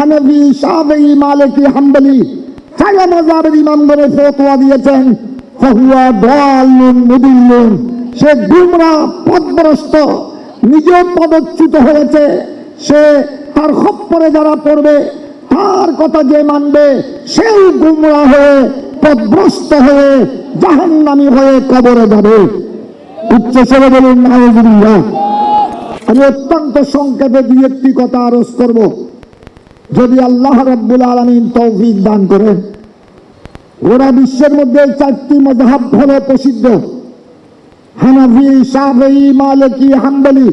হানফি, শাফি, মালিকি, হাম্বলি চারা মাযহাবের ইমামগণে ফতোয়া দিয়েছেন। ফাহুয়া দাল্লুন মুদিল্লুন সে গুমরা পথভ্রষ্ট নিজেও পদচ্যুত হয়েছে। সে তার খপ্পরে যারা পড়বে, তার কথা যে মানবে, সেও গুমরা হয়ে পথভ্রষ্ট হয়ে জাহান্নামী হয়ে কবরে যাবে। উচ্চ স্বরে বলুন আমি অত্যন্ত সংক্ষেপে দুই একটি কথা আরজ করব। যদি আল্লাহ রাব্বুল আলামিন তৌফিক দান করেন গোটা বিশ্বের মধ্যে চারটি মজাহাব হলো প্রসিদ্ধ। হানাফি শাফি মালিকি, হাম্বলি।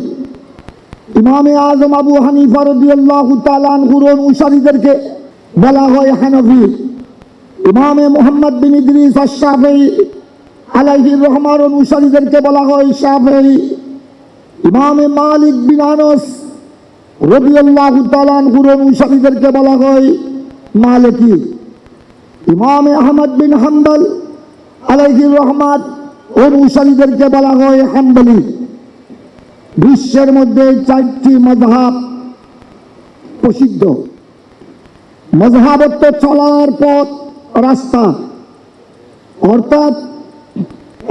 ইমামে আজম আবু হানিফা রাদিয়াল্লাহু আনহুর অনুসারীদেরকে বলা হয় হানাফি। ইমামে মোহাম্মদ বিন ইদ্রিস আশ-শাফি আলাইহির রহমান অনুসারীদেরকে বলা হয় শাফি ইমামে মালিক বিন আনস অনুসারীদেরকে বলা হয়, মালিকি। ইমামে আহমদ বিন হাম্বল আলাইহির রহমান অনুসারীদেরকে বলা হয় হাম্বলি। বিশ্বের মধ্যে চারটি মজহাব প্রসিদ্ধ। মজহাবত্ব চলার পথ, রাস্তা। অর্থাৎ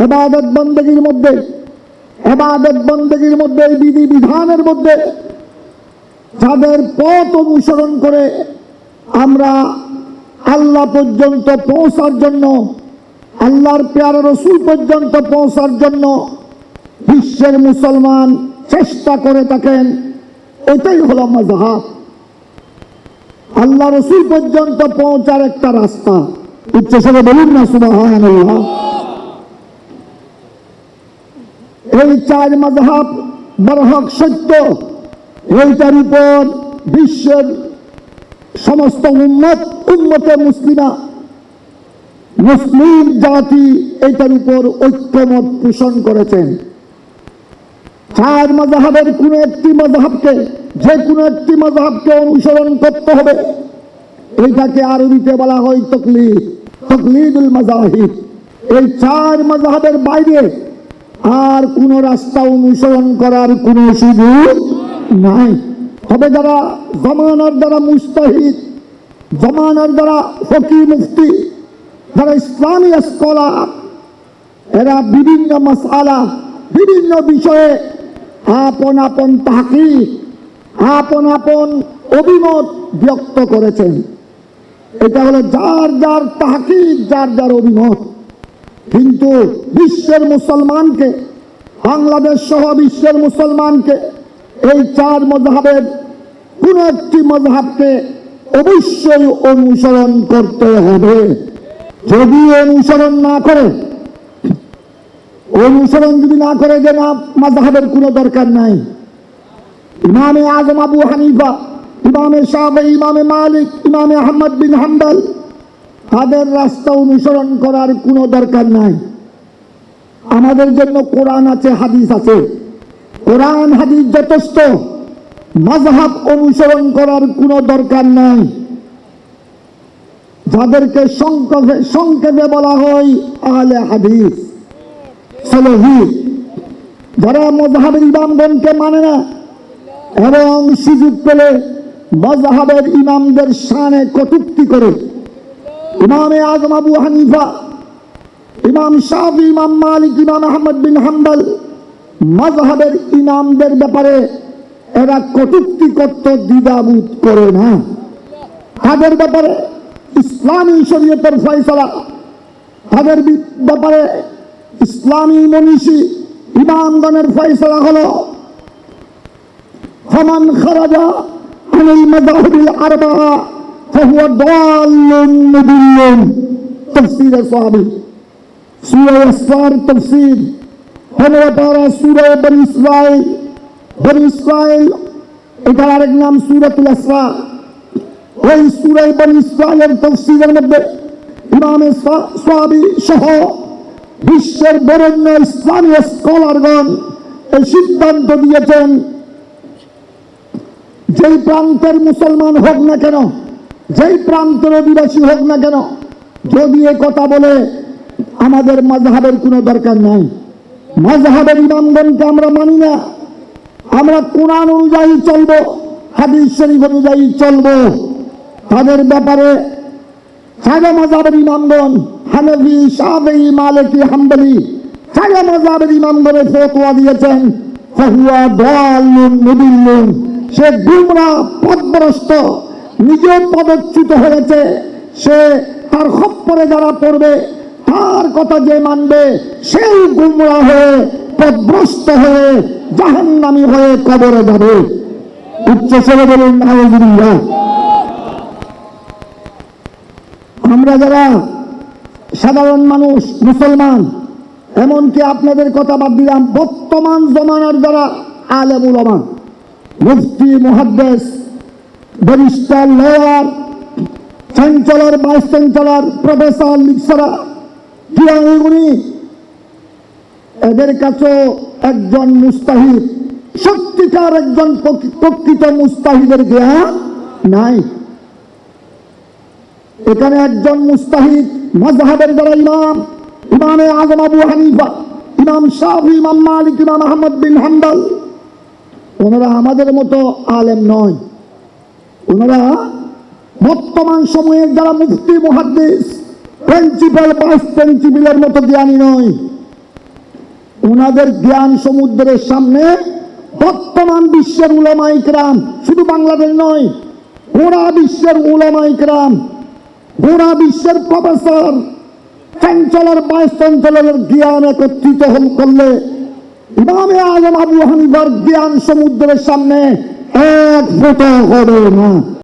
এবাদত বন্দগীর মধ্যে এবাদত বন্দগীর মধ্যে, বিধি বিধানের মধ্যে যাদের পথ অনুসরণ করে আমরা আল্লাহ পর্যন্ত পৌঁছার জন্য, আল্লাহর পেয়ারা রসুল পর্যন্ত পৌঁছার জন্য বিশ্বের মুসলমান চেষ্টা করে থাকেন, এটাই হলো মজাহাব আল্লাহ রসুল পর্যন্ত পৌঁছার একটা রাস্তা। উচ্চস্বরে বলুন না সুবাহ এই চার মজাহাব বরহক সত্য। এইটার উপর বিশ্বের সমস্ত উম্মত, উম্মতে মুসলিমা, মুসলিম জাতি এটার উপর ঐক্যমত পোষণ করেছেন। চার মজাহাবের কোন একটি মজাহাবকে যে কোনো একটি মজাহাবকে অনুসরণ করতে হবে। এইটাকে আরবিতে বলা হয় তকলিদ, তকলিদুল মাজাহিব এই চার মজাহাবের বাইরে আর কোন রাস্তা অনুসরণ করার কোনো সুযোগ নাই। তবে যারা জমানার দ্বারা মুস্তাহিদ, জমানার দ্বারা ফকি মুফতি, যারা ইসলামী স্কলার এরা বিভিন্ন মশালা বিভিন্ন বিষয়ে আপন আপন তাকি আপন আপন অভিমত ব্যক্ত করেছেন। এটা হলো যার যার তাকি যার যার অভিমত। কিন্তু বিশ্বের মুসলমানকে, বাংলাদেশ সহ বিশ্বের মুসলমানকে এই চার মজাহের কোন একটি মজাহকে অবশ্যই অনুসরণ করতে হবে। যদি অনুসরণ না করে, অনুসরণ যদি না করে যে না মাজাহের কোনো দরকার নাই। ইমামে আজম আবু হানিফা, ইমামে শাহে ইমামে মালিক, ইমামে আহমদ বিন হাম্বল, তাদের রাস্তা অনুসরণ করার কোনো দরকার নাই। আমাদের জন্য কোরআন আছে, হাদিস আছে। কোরআন হাদিস যথেষ্ট। মাযহাব অনুসরণ করার কোনো দরকার নাই। যাদেরকে সংক্ষেপে বলা হয় আহলে হাদিস। যারা মজাহাবের ইমামগণকে মানে না, এবং সুযোগ পেলে মজাহাবের ইমামদের শানে কটুক্তি করে। ইমামে আজম আবু হানিফা, ইমাম শাহি ইমাম মালিক, ইমাম আহমদ বিন হাম্বল মজহাবের ইমামদের ব্যাপারে এরা কটুক্তি করত, দ্বিধাবোধ করে না। তাদের ব্যাপারে ইসলামী শরীয়তের ফয়সলা, তাদের ব্যাপারে ইসলামী মনীষী ইমামগণের ফয়সলা হল হমান খারাজা আনিল মাযহাবিল আরবা পনেরো পারা সুরে বনি ইসরায়েল বনি ইসরায়েল এটার আরেক নাম সুরাতুল আসরা। ওই সুরে বনি ইসরায়েলের তফসিলের মধ্যে ইমামে সাহাবি সহ বিশ্বের বরেণ্য ইসলামী স্কলারগণ এই সিদ্ধান্ত দিয়েছেন যেই প্রান্তের মুসলমান হোক না কেন, যেই প্রান্তের অধিবাসী হোক না কেন, যদি এ কথা বলে, আমাদের মাঝহাবের কোনো দরকার নাই। মাঝহাবের ইমামগণকে আমরা মানি না। আমরা কোরআন অনুযায়ী চলবো, হাদিস শরীফ অনুযায়ী চলবো। তাদের ব্যাপারে সাগা মজাবের ইমামগণ, হানফি সাবেই মালিকি, হাম্বলি সাগা মজাবের ইমামগণে ফতোয়া দিয়েছেন, ফহুয়া দয়ালুন মুদিল্লুন। সে গুমরা, পদভ্রষ্ট নিজে পদচ্যুত হয়েছে। সে তার খপ্পরে যারা পড়বে তার কথা যে মানবে, সেই গুমরা হয়ে, পদভ্রষ্ট হয়ে, জাহান্নামী হয়ে কবরে যাবে। উচ্চ ছেলে বলুন আমরা যারা সাধারণ মানুষ, মুসলমান, এমনকি আপনাদের কথা বাদ দিলাম, বর্তমান জমানার যারা আলেম উলামা মুফতি, মুহাদ্দেস, barrister, lawyer chancellor vice chancellor professor লিকসারা উনি এদের কাছেও একজন মুস্তাহিদ, সত্যিকার একজন প্রকৃত মুস্তাহিদের জ্ঞান নাই। এখানে একজন মুস্তাহিদ মজহাবের যারা ইমাম, ইমামে আজম আবু হানিফা, ইমাম শাহি ইমাম মালিক, ইমাম আহমদ বিন হাম্বল। ওনারা আমাদের মতো আলেম নয়। ওনারা বর্তমান সময়ের যারা মুফতি, মুহাদ্দিস প্রিন্সিপাল ভাইস প্রিন্সিপালের মতো জ্ঞানী নয়। ওনাদের জ্ঞান সমুদ্রের সামনে বর্তমান বিশ্বের উলামাইকরাম শুধু বাংলাদেশ নয়, গোড়া বিশ্বের উলামাইকরাম গোড়া বিশ্বের প্রফেসর চ্যান্সেলর ভাইস চ্যান্সেলরের জ্ঞান একত্রিত করলে ইমামে আজম আবু হানিফার জ্ঞান সমুদ্রের সামনে এক ফোঁটা হবে না।